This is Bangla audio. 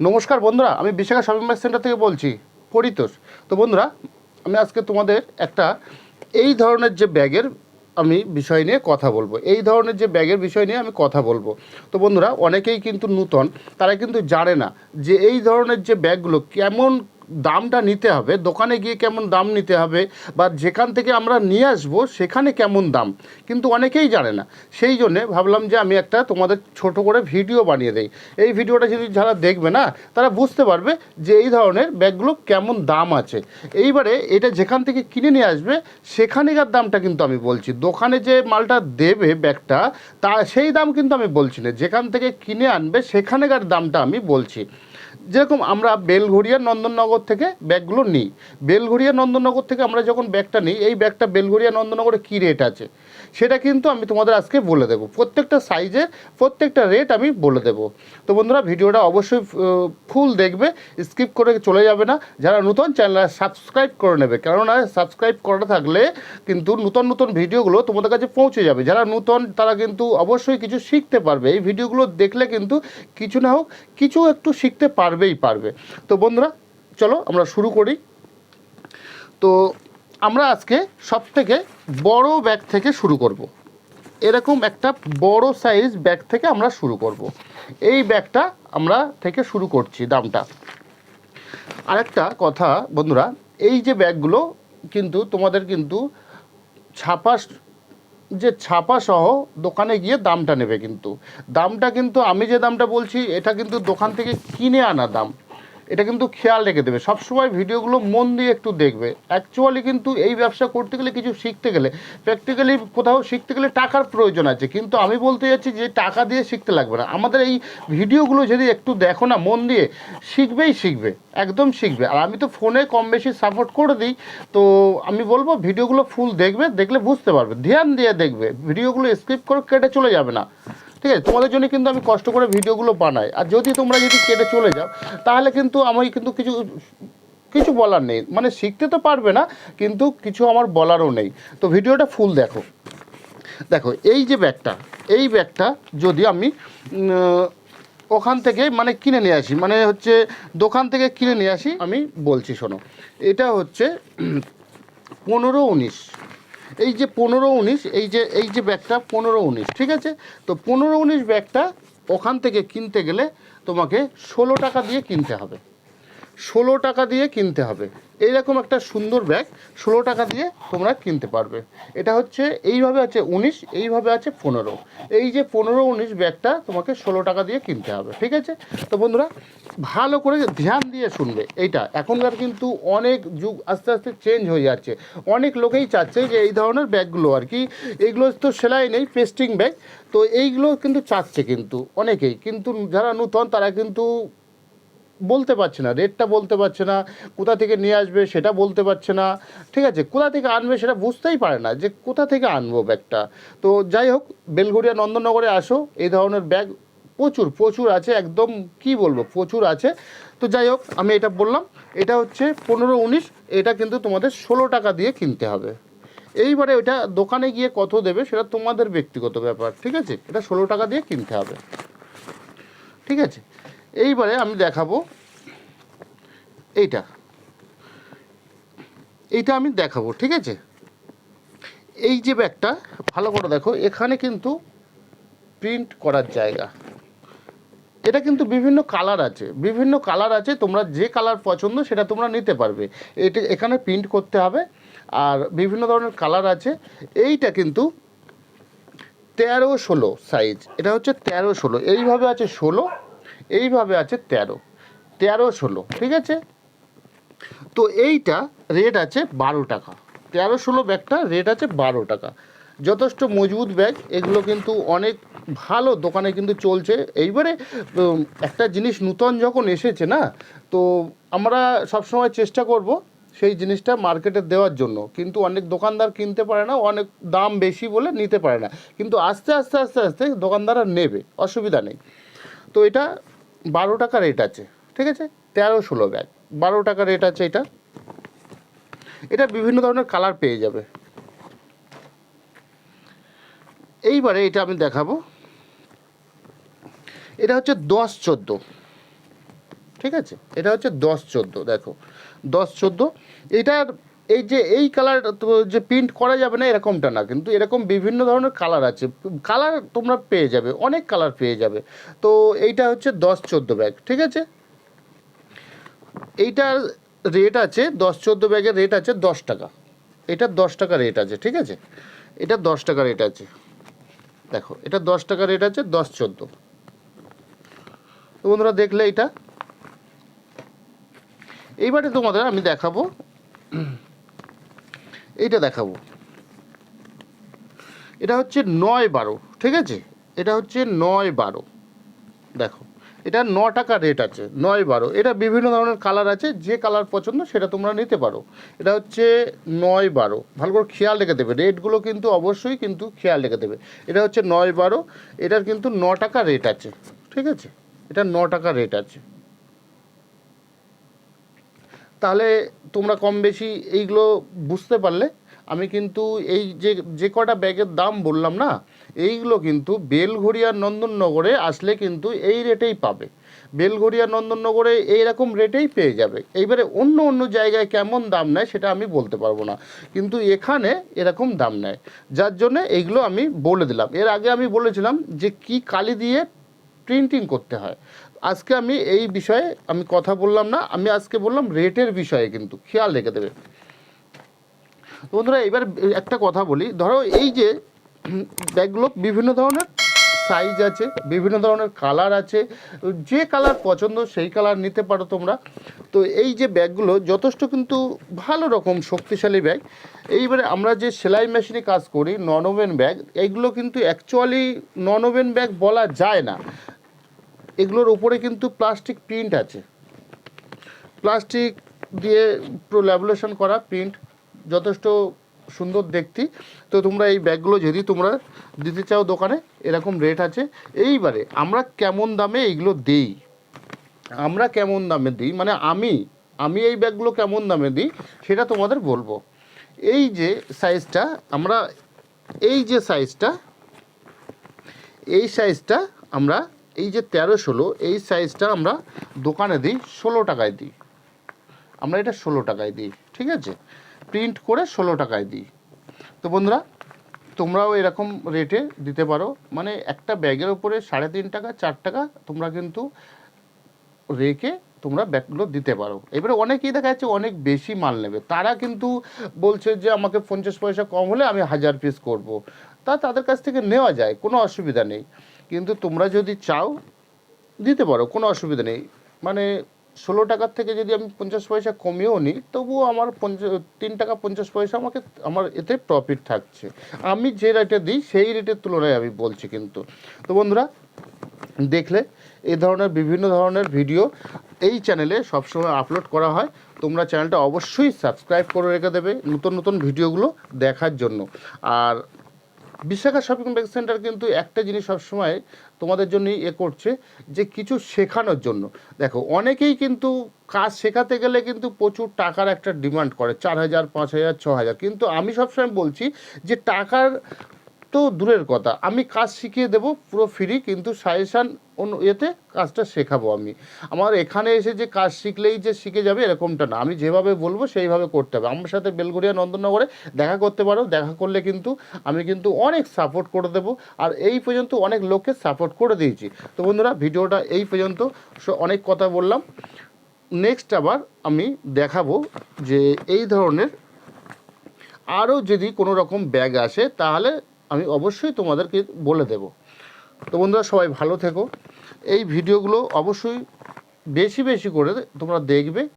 নমস্কার বন্ধুরা, আমি বিশাখা শপিং সেন্টার থেকে বলছি, পরিতোষ। তো বন্ধুরা, আমি আজকে তোমাদের একটা এই ধরনের যে ব্যাগের আমি বিষয় নিয়ে কথা বলব। এই ধরনের যে ব্যাগের বিষয় নিয়ে আমি কথা বলব। তো বন্ধুরা, অনেকেই কিন্তু নূতন, তারা কিন্তু জানে না যে এই ধরনের যে ব্যাগগুলো কেমন দামটা নিতে হবে, দোকানে গিয়ে কেমন দাম নিতে হবে বা যেখান থেকে আমরা নিয়ে আসব সেখানে কেমন দাম। কিন্তু অনেকেই জানে না। সেই জন্যে ভাবলাম যে আমি একটা তোমাদের ছোট করে ভিডিও বানিয়ে দেই। এই ভিডিওটা যদি যারা দেখবে না, তারা বুঝতে পারবে যে এই ধরনের ব্যাগগুলো কেমন দাম আছে। এইবারে এটা যেখান থেকে কিনে নিয়ে আসবে, সেখানেকার দামটা কিন্তু আমি বলছি। দোকানে যে মালটা দেবে ব্যাগটা, তা সেই দাম কিন্তু আমি বলছি না। যেখান থেকে কিনে আনবে, সেখানেকার দামটা আমি বলছি। যেরকম আমরা বেলঘড়িয়া নন্দননগর থেকে ব্যাগগুলো নিই। বেলঘড়িয়া নন্দননগর থেকে আমরা যখন ব্যাগটা নিই, এই ব্যাগটা বেলঘড়িয়া নন্দননগরে কী রেট আছে? সেটা কিন্তু আমি তোমাদের আজকে বলে দেবো। প্রত্যেকটা সাইজের প্রত্যেকটা রেট আমি বলে দেবো। তো বন্ধুরা, ভিডিওটা অবশ্যই ফুল দেখবে স্কিপ করে চলে যাবে না। যারা নতুন চ্যানেল সাবস্ক্রাইব করে নেবে। কেননা সাবস্ক্রাইব করা থাকলে কিন্তু নতুন নতুন ভিডিওগুলো তোমাদের কাছে পৌঁছে যাবে। যারা নতুন, তারা কিন্তু অবশ্যই কিছু শিখতে পারবে। এই ভিডিওগুলো দেখলে কিন্তু কিছু না হোক, কিছু একটু শিখতে পারবেই পারবে তো বন্ধুরা, চলো আমরা শুরু করি তো আমরা আজকে সব থেকে বড় ব্যাগ থেকে শুরু করব। এরকম একটা বড় সাইজ ব্যাগ থেকে আমরা শুরু করব। এই ব্যাগটা আমরা থেকে শুরু করছি দামটা আরেকটা কথা বন্ধুরা, এই যে ব্যাগগুলো কিন্তু তোমাদের কিন্তু ছাপা যে ছাপা সহ দোকানে গিয়ে দামটা নেবে কিন্তু। দামটা কিন্তু আমি যে দামটা বলছি, এটা কিন্তু দোকান থেকে কিনে আনা দাম। এটা কিন্তু খেয়াল রেখে দেবে। সবসময় ভিডিওগুলো মন দিয়ে একটু দেখবে। অ্যাকচুয়ালি কিন্তু এই ব্যবসা করতে গেলে কিছু শিখতে গেলে প্র্যাকটিক্যালি কোথাও শিখতে গেলে টাকার প্রয়োজন আছে। কিন্তু আমি বলতে যাচ্ছি যে টাকা দিয়ে শিখতে লাগবে না। আমাদের এই ভিডিওগুলো যদি একটু দেখো না মন দিয়ে, শিখবেই শিখবে, একদম শিখবে। আর আমি তো ফোনে কম বেশি সাপোর্ট করে দিই। তো আমি বলব ভিডিওগুলো ফুল দেখবে, দেখলে বুঝতে পারবে। ধ্যান দিয়ে দেখবে। ভিডিওগুলো স্কিপ করে কেটে চলে যাবে না। ঠিক আছে? তোমাদের জন্য কিন্তু আমি কষ্ট করে ভিডিওগুলো বানাই। আর যদি তোমরা যদি কেটে চলে যাও, তাহলে কিন্তু আমি কিন্তু কিছু কিছু বলার নেই। মানে শিখতে তো পারবে না, কিন্তু কিছু আমার বলারও নেই। তো ভিডিওটা ফুল দেখো। দেখো, এই যে ব্যাগটা, এই ব্যাগটা যদি আমি ওখান থেকে মানে কিনে নিয়ে আসি মানে হচ্ছে দোকান থেকে কিনে নিয়ে আসি, আমি বলছি শোনো। এটা হচ্ছে পনেরো উনিশ। এই যে পনেরো উনিশ, এই যে এই যে ব্যাগটা পনেরো উনিশ, ঠিক আছে? তো পনেরো উনিশ ব্যাগটা ওখান থেকে কিনতে গেলে তোমাকে ষোলো টাকা দিয়ে কিনতে হবে। ষোলো টাকা দিয়ে কিনতে হবে। এইরকম একটা সুন্দর ব্যাগ ষোলো টাকা দিয়ে তোমরা কিনতে পারবে। এটা হচ্ছে, এইভাবে আছে উনিশ, এইভাবে আছে পনেরো। এই যে পনেরো, উনিশ ব্যাগটা তোমাকে ষোলো টাকা দিয়ে কিনতে হবে, ঠিক আছে? তো বন্ধুরা, ভালো করে ধ্যান দিয়ে শুনবে। এইটা, এখনকার কিন্তু অনেক যুগ আস্তে আস্তে চেঞ্জ হয়ে যাচ্ছে। অনেক লোকেই চাচ্ছে যে এই ধরনের ব্যাগগুলো আর কি, এইগুলো তো সেলাই নেই পেস্টিং ব্যাগ তো এইগুলো কিন্তু চাচ্ছে কিন্তু অনেকেই। কিন্তু যারা নূতন, তারা কিন্তু বলতে পারছে না রেটটা বলতে পারছে না, কোথা থেকে নিয়ে আসবে সেটা বলতে পারছে না, ঠিক আছে? কোথা থেকে আনবে সেটা বুঝতেই পারে না যে কোথা থেকে আনব ব্যাগটা। তো যাই হোক, বেলঘড়িয়া নন্দননগরে আসো, এই ধরনের ব্যাগ প্রচুর প্রচুর আছে, একদম কি বলব, প্রচুর আছে। তো যাই হোক, আমি এটা বললাম, এটা হচ্ছে পনেরো উনিশ, এটা কিন্তু তোমাদের ষোলো টাকা দিয়ে কিনতে হবে। এইবারে ওটা দোকানে গিয়ে কত দেবে সেটা তোমাদের ব্যক্তিগত ব্যাপার, ঠিক আছে? এটা ষোলো টাকা দিয়ে কিনতে হবে। ঠিক আছে? এইবারে আমি দেখাবো এইটা। এইটা আমি দেখাবো, ঠিক আছে? এই যে ব্যাগটা, ভালো করে দেখো, এখানে কিন্তু প্রিন্ট করার জায়গা। এটা কিন্তু বিভিন্ন কালার আছে। বিভিন্ন কালার আছে, তোমরা যে কালার পছন্দ সেটা তোমরা নিতে পারবে। এটা এখানে প্রিন্ট করতে হবে, আর বিভিন্ন ধরনের কালার আছে। এইটা কিন্তু তেরো ষোলো সাইজ এটা হচ্ছে তেরো ষোলো। এইভাবে আছে ষোলো এইভাবে আছে তেরো। তেরো ষোলো, ঠিক আছে? তো এইটা রেট আছে বারো টাকা। তেরো ষোলো ব্যাগটা রেট আছে বারো টাকা। যথেষ্ট মজবুত ব্যাগ, এগুলো কিন্তু অনেক ভালো দোকানে কিন্তু চলছে। এইবারে একটা জিনিস নূতন যখন এসেছে না, তো আমরা সবসময় চেষ্টা করব সেই জিনিসটা মার্কেটে দেওয়ার জন্য। কিন্তু অনেক দোকানদার কিনতে পারে না, অনেক দাম বেশি বলে নিতে পারে না। কিন্তু আস্তে আস্তে আস্তে আস্তে দোকানদাররা নেবে, অসুবিধা নেই। তো এটা বারো টাকা রেট আছে, ঠিক আছে? তেরো ষোলো ব্যাগ। বারো টাকা রেট আছে এটা। এটা বিভিন্ন ধরনের কালার পেয়ে যাবে। এইবারে এটা আমি দেখাবো। এটা হচ্ছে দশ চোদ্দ। ঠিক আছে? এটা হচ্ছে দশ চোদ্দ, দেখো। দশ চোদ্দ। এটার এই যে, এই কালার যে প্রিন্ট করা যাবে না এরকমটা না। কিন্তু এরকম বিভিন্ন ধরনের কালার আছে। কালার তোমরা পেয়ে যাবে, অনেক কালার পেয়ে যাবে। তো এইটা হচ্ছে দশ চোদ্দ ব্যাগ ঠিক আছে? এইটার রেট আছে, দশ চোদ্দ ব্যাগের রেট আছে দশ টাকা। এটার দশ টাকা রেট আছে, ঠিক আছে? এটা দশ টাকা রেট আছে। দেখো, এটা দশ টাকা রেট আছে, দশ চোদ্দ। তো বন্ধুরা, দেখলে এটা এইবারে তোমাদের আমি দেখাবো। এইটা দেখাবো। এটা হচ্ছে নয় বারো, ঠিক আছে? এটা হচ্ছে নয় বারো। দেখো, এটা ন টাকা রেট আছে, নয় বারো। এটা বিভিন্ন ধরনের কালার আছে, যে কালার পছন্দ সেটা তোমরা নিতে পারো। এটা হচ্ছে নয় বারো। ভালো করে খেয়াল রেখে দেবে। রেটগুলো কিন্তু অবশ্যই কিন্তু খেয়াল রেখে দেবে। এটা হচ্ছে নয় বারো। এটার কিন্তু ন টাকা রেট আছে, ঠিক আছে? এটা ন টাকা রেট আছে। তাহলে তোমরা কম বেশি এইগুলো বুঝতে পারলে। আমি কিন্তু এই যে যে কটা ব্যাগের দাম বললাম না, এইগুলো কিন্তু বেলঘড়িয়া নন্দননগরে আসলে কিন্তু এই রেটেই পাবে। বেলঘড়িয়া নন্দননগরে এইরকম রেটেই পেয়ে যাবে। এইবারে অন্য অন্য জায়গায় কেমন দাম নেয় সেটা আমি বলতে পারব না। কিন্তু এখানে এরকম দাম নেয়। যার জন্য এইগুলো আমি বলে দিলাম। এর আগে আমি বলেছিলাম যে কি কালি দিয়ে প্রিন্টিং করতে হয়। আজকে আমি এই বিষয়ে আমি কথা বললাম না, আমি আজকে বললাম রেটের বিষয়ে কিন্তু, খেয়াল রেখে দেবে। বন্ধুরা, এবার একটা কথা বলি, ধরো এই যে ব্যাগগুলো বিভিন্ন ধরনের সাইজ আছে, বিভিন্ন ধরনের কালার আছে, যে কালার পছন্দ সেই কালার নিতে পারো তোমরা। তো এই যে ব্যাগগুলো যথেষ্ট কিন্তু ভালো রকম শক্তিশালী ব্যাগ। এইবারে আমরা যে সেলাই মেশিনে কাজ করি নন ওভেন ব্যাগ এইগুলো কিন্তু অ্যাকচুয়ালি নন ওভেন ব্যাগ বলা যায় না। এগুলোর উপরে কিন্তু প্লাস্টিক প্রিন্ট আছে। প্লাস্টিক দিয়ে পুরো ল্যাবুলেশন করা প্রিন্ট যথেষ্ট সুন্দর দেখতি। তো তোমরা এই ব্যাগগুলো যদি তোমরা দিতে চাও দোকানে, এরকম রেট আছে। এইবারে আমরা কেমন দামে এইগুলো দিই? আমরা কেমন দামে দিই? মানে আমি আমি এই ব্যাগগুলো কেমন দামে দিই সেটা তোমাদের বলব। এই যে সাইজটা আমরা, এই যে সাইজটা এই সাইজটা আমরা এই যে তেরো ষোলো, এই সাইজটা আমরা দোকানে দিই ষোলো টাকায় দিই। আমরা এটা ষোলো টাকায় দিই, ঠিক আছে? প্রিন্ট করে ষোলো টাকায় দিই। তো বন্ধুরা, তোমরাও এরকম রেটে দিতে পারো। মানে একটা ব্যাগের ওপরে সাড়ে তিন টাকা, চার টাকা তোমরা কিন্তু রেখে তোমরা ব্যাগগুলো দিতে পারো। এবারে অনেকেই দেখা যাচ্ছে অনেক বেশি মাল নেবে। তারা কিন্তু বলছে যে, আমাকে পঞ্চাশ পয়সা কম হলে আমি হাজার পিস করব। তা তাদের কাছ থেকে নেওয়া যায়, কোনো অসুবিধা নেই। কিন্তু তোমরা যদি চাও, দিতে পারো, কোনো অসুবিধা নেই। মানে ষোলো টাকার থেকে যদি আমি পঞ্চাশ পয়সা কমিয়েও নিই, তবুও আমার পঞ্চাশ তিন টাকা পঞ্চাশ পয়সা আমাকে, আমার এতে প্রফিট থাকছে। আমি যে রেটে দিই, সেই রেটের তুলনায় আমি বলছি কিন্তু। তো বন্ধুরা, দেখলে এই ধরনের বিভিন্ন ধরনের ভিডিও এই চ্যানেলে সবসময় আপলোড করা হয়। তোমরা চ্যানেলটা অবশ্যই সাবস্ক্রাইব করে রেখে দেবে নতুন নতুন ভিডিওগুলো দেখার জন্য। আর বিশাখা শপিং ব্যাগ সেন্টার কিন্তু একটা জিনিস সবসময় তোমাদের জন্য এ করছে, যে কিছু শেখানোর জন্য। দেখো, অনেকেই কিন্তু কাজ শেখাতে গেলে কিন্তু প্রচুর টাকার একটা ডিমান্ড করে, চার হাজার, পাঁচ হাজার, ছ হাজার। কিন্তু আমি সবসময় বলছি যে টাকার তো দূরের কথা। আমি কাজ শিখিয়ে দেবো, পুরো ফ্রি কিন্তু সাজেশান অন্য এতে কাজটা শেখাবো আমি। আমার এখানে এসে যে কাজ শিখলেই যে শিখে যাবে, এরকমটা না। আমি যেভাবে বলব, সেইভাবে করতে হবে। আমার সাথে বেলগড়িয়া নন্দননগরে দেখা করতে পারো। দেখা করলে কিন্তু আমি কিন্তু অনেক সাপোর্ট করে দেবো। আর এই পর্যন্ত অনেক লোককে সাপোর্ট করে দিয়েছি। তো বন্ধুরা, ভিডিওটা এই পর্যন্ত। অনেক কথা বললাম। নেক্সট আবার আমি দেখাবো যে এই ধরনের আরও যদি কোনো রকম ব্যাগ আসে, তাহলে আমি অবশ্যই তোমাদেরকে বলে দেব। তো বন্ধুরা, সবাই ভালো থেকো। এই ভিডিওগুলো অবশ্যই বেশি বেশি করে তোমরা দেখবে।